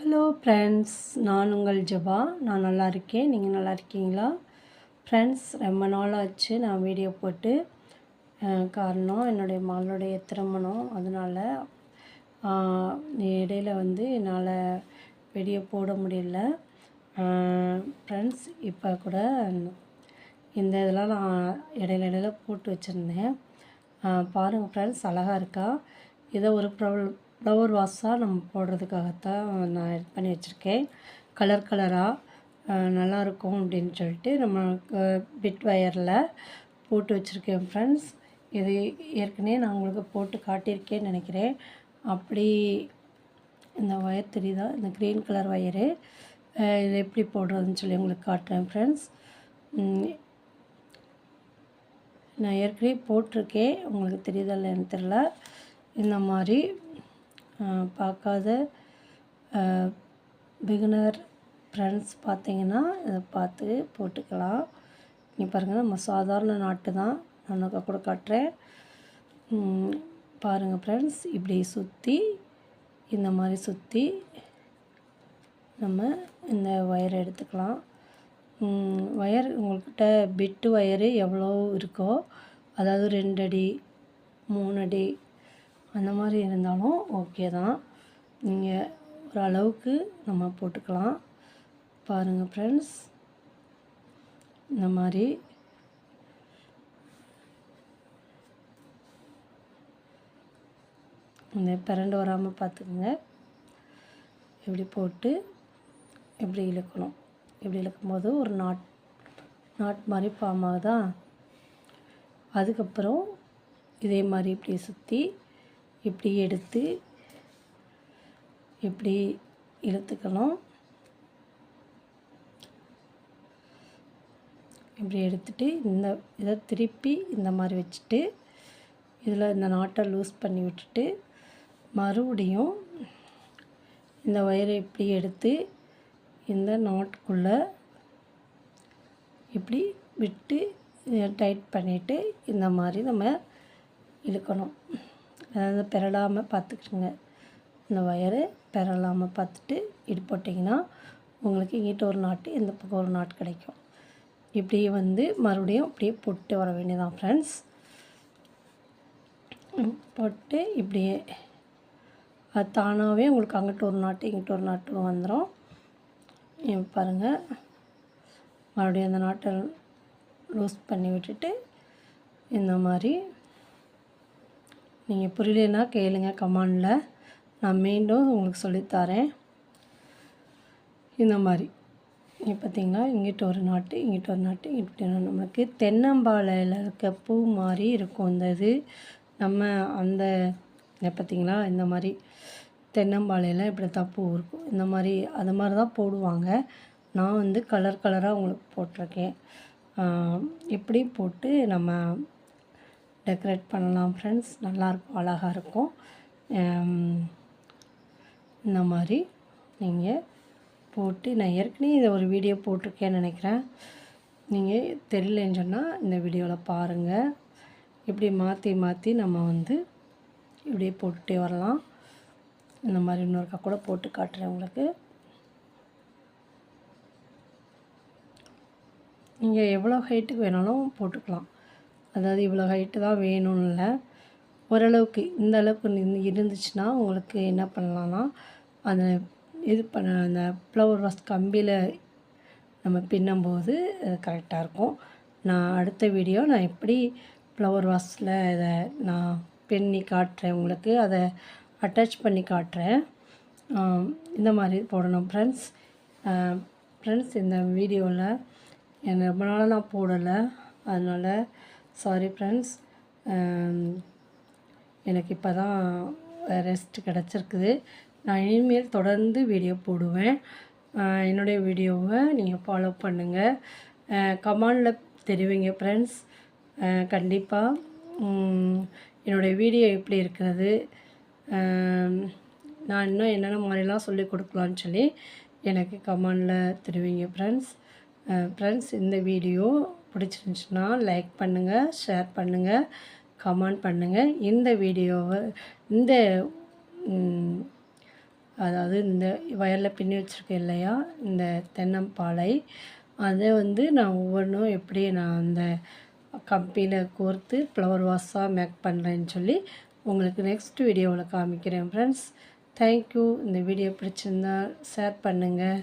Hello friends நான் உங்கள் ஜபா. நான் நல்லா இருக்கேன். நீங்கள் நல்லா இருக்கீங்களா? ஃப்ரெண்ட்ஸ் ரொம்ப நாள் ஆச்சு நான் வீடியோ போட்டு. காரணம் என்னுடைய மகளுடைய திருமணம். அதனால் இடையில வந்து என்னால் வீடியோ போட முடியல. ஃப்ரெண்ட்ஸ் இப்போ கூட இந்த இதெல்லாம் நான் இடையில இடையில போட்டு வச்சுருந்தேன். பாருங்கள் ஃப்ரெண்ட்ஸ் அழகாக இருக்கா? இதை ஒரு ப்ராப்ளம் ஃப்ளவர் வாஸாக நம்ம போடுறதுக்காகத்தான் நான் இது பண்ணி வச்சுருக்கேன். கலர் கலராக நல்லாயிருக்கும் அப்படின்னு சொல்லிட்டு நம்ம பிட் வயரில் போட்டு வச்சுருக்கேன் ஃப்ரெண்ட்ஸ் இது ஏற்கனவே நான் உங்களுக்கு போட்டு காட்டியிருக்கேன்னு நினைக்கிறேன். அப்படி இந்த ஒயர் தெரியுதா? இந்த க்ரீன் கலர் ஒயரு இது எப்படி போடுறதுன்னு சொல்லி உங்களுக்கு காட்டுறேன் ஃப்ரெண்ட்ஸ் நான் ஏற்கனவே போட்டிருக்கேன். உங்களுக்கு தெரியுதா இல்லைன்னு தெரில இந்த மாதிரி பார்க்காத பிகினர் ஃப்ரெண்ட்ஸ் பார்த்தீங்கன்னா இதை பார்த்து போட்டுக்கலாம். நீ பாருங்கள் நம்ம சாதாரண நாட்டு தான். நான் உனக்கு கூட காட்டுறேன். பாருங்கள் ஃப்ரெண்ட்ஸ் இப்படி சுற்றி இந்த மாதிரி சுற்றி நம்ம இந்த ஒயரை எடுத்துக்கலாம். ஒயர் உங்கள்கிட்ட பிட்டு ஒயரு எவ்வளோ இருக்கோ அதாவது ரெண்டு அடி மூணு அடி அந்த மாதிரி இருந்தாலும் ஓகே தான். நீங்கள் ஒரு அளவுக்கு நம்ம போட்டுக்கலாம். பாருங்கள் ஃப்ரெண்ட்ஸ் இந்த மாதிரி. இந்த பிறண்டு வராமல் பார்த்துக்குங்க. இப்படி போட்டு இப்படி இழுக்கணும். இப்படி இழுக்கும்போது ஒரு நாட் நாட் மாதிரி ஃபார்ம் ஆகுதா? அதுக்கப்புறம் இதே மாதிரி இப்படி சுற்றி இப்படி எடுத்து இப்படி இழுத்துக்கணும் இப்படி எடுத்துட்டு இந்த இதை திருப்பி இந்த மாதிரி வச்சுட்டு இதில் இந்த நாட்டை லூஸ் பண்ணி விட்டுட்டு மறுபடியும் இந்த ஒயரை இப்படி எடுத்து இந்த நாட்டுக்குள்ளே இப்படி விட்டு டைட் பண்ணிவிட்டு இந்த மாதிரி நம்ம இழுக்கணும். அதாவது பெறலாமல் பார்த்துக்கிடுங்க இந்த ஒயரு பெறலாமல் பார்த்துட்டு இடு போட்டிங்கன்னா உங்களுக்கு இங்கிட்ட ஒரு நாட்டு இந்த பக்கம் ஒரு நாட்டு கிடைக்கும். இப்படியே வந்து மறுபடியும் அப்படியே போட்டு வர வேண்டியதான் ஃப்ரெண்ட்ஸ் போட்டு இப்படியே அது தானாகவே உங்களுக்கு அங்கிட்ட ஒரு நாட்டு இங்கிட்ட ஒரு நாட்டு வந்துடும் பாருங்கள் மறுபடியும் அந்த நாட்டை லூஸ் பண்ணி விட்டுட்டு இந்த மாதிரி நீங்கள் புரியலன்னா கேளுங்க கமாண்டில். நான் மீண்டும் உங்களுக்கு சொல்லித்தரேன். இந்த மாதிரி. இங்கே பார்த்தீங்கன்னா இங்கிட்ட ஒரு நாட்டு இங்கிட்ட ஒரு நாட்டு இங்கிட்ட ஒரு நம்மளுக்கு தென்னம்பாலையில் இருக்க பூ மாதிரி இருக்கும் இந்த இது. நம்ம அந்த பார்த்திங்களா பார்த்தீங்களா இந்த மாதிரி தென்னம்பாலையில் இப்படி தான் பூ இருக்கும். இந்த மாதிரி அது மாதிரி தான் போடுவாங்க. நான் வந்து கலர் கலராக உங்களுக்கு போட்டிருக்கேன். இப்படி போட்டு நம்ம டெக்கரேட் பண்ணலாம் ஃப்ரெண்ட்ஸ். நல்லாயிருக்கும் அழகாக இருக்கும். இந்த மாதிரி நீங்கள் போட்டு நான் ஏற்கனவே இதை ஒரு வீடியோ போட்டிருக்கேன்னு நினைக்கிறேன். நீங்கள் தெரியலன்னு சொன்னால் இந்த வீடியோவில் பாருங்கள் இப்படி மாற்றி மாற்றி நம்ம வந்து இப்படியே போட்டுகிட்டே வரலாம். இந்த மாதிரி இன்னொருக்கா கூட போட்டு காட்டுறேன் உங்களுக்கு. நீங்கள் எவ்வளோ ஹைட்டுக்கு வேணாலும் போட்டுக்கலாம். அதாவது இவ்வளோ ஹைட்டு தான் வேணும்னு இல்லை ஓரளவுக்கு இந்த அளவுக்கு இருந்துச்சுன்னா உங்களுக்கு என்ன பண்ணலான்னா அந்த இது பண்ண அந்த ஃப்ளவர் வாஸ் கம்பியில் நம்ம பின்னும்போது கரெக்டாக இருக்கும். நான் அடுத்த வீடியோ நான் எப்படி ஃப்ளவர் வாஸில் இதை நான் பின்னி காட்டுறேன் உங்களுக்கு. அதை அட்டாச் பண்ணி காட்டுறேன். இந்த மாதிரி போடணும் ஃப்ரெண்ட்ஸ் ஃப்ரெண்ட்ஸ் இந்த வீடியோவில் என்ன ரொம்ப நாளாக நான் போடலை. அதனால் சாரி ஃப்ரெண்ட்ஸ் um, எனக்கு இப்போ தான் ரெஸ்ட் கிடச்சிருக்குது. நான் இனிமேல் தொடர்ந்து வீடியோ போடுவேன். என்னுடைய வீடியோவை நீங்கள் ஃபாலோ பண்ணுங்கள் கமாண்டில் தெரிவிங்க ஃப்ரெண்ட்ஸ் கண்டிப்பாக என்னுடைய வீடியோ எப்படி இருக்கிறது? நான் இன்னும் என்னென்ன மாதிரிலாம் சொல்லி கொடுக்கலான்னு சொல்லி எனக்கு கமெண்டில் தெரிவிங்க ஃப்ரெண்ட்ஸ் ஃப்ரெண்ட்ஸ் இந்த வீடியோ பிடிச்சிருந்துச்சுன்னா லைக் பண்ணுங்கள் ஷேர் பண்ணுங்கள் கமெண்ட் பண்ணுங்கள் இந்த வீடியோவை இந்த அதாவது இந்த வயலில் பின்னி வச்சுருக்கேன் இல்லையா இந்த தென்னம்பாலை அதை வந்து நான் ஒவ்வொன்றும் எப்படி நான் அந்த கம்பியில் கோர்த்து ஃப்ளவர் வாஷாக மேக் பண்ணுறேன்னு சொல்லி உங்களுக்கு நெக்ஸ்ட் வீடியோவில் காமிக்கிறேன் ஃப்ரெண்ட்ஸ் தேங்க்யூ இந்த வீடியோ பிடிச்சிருந்தா ஷேர் பண்ணுங்கள்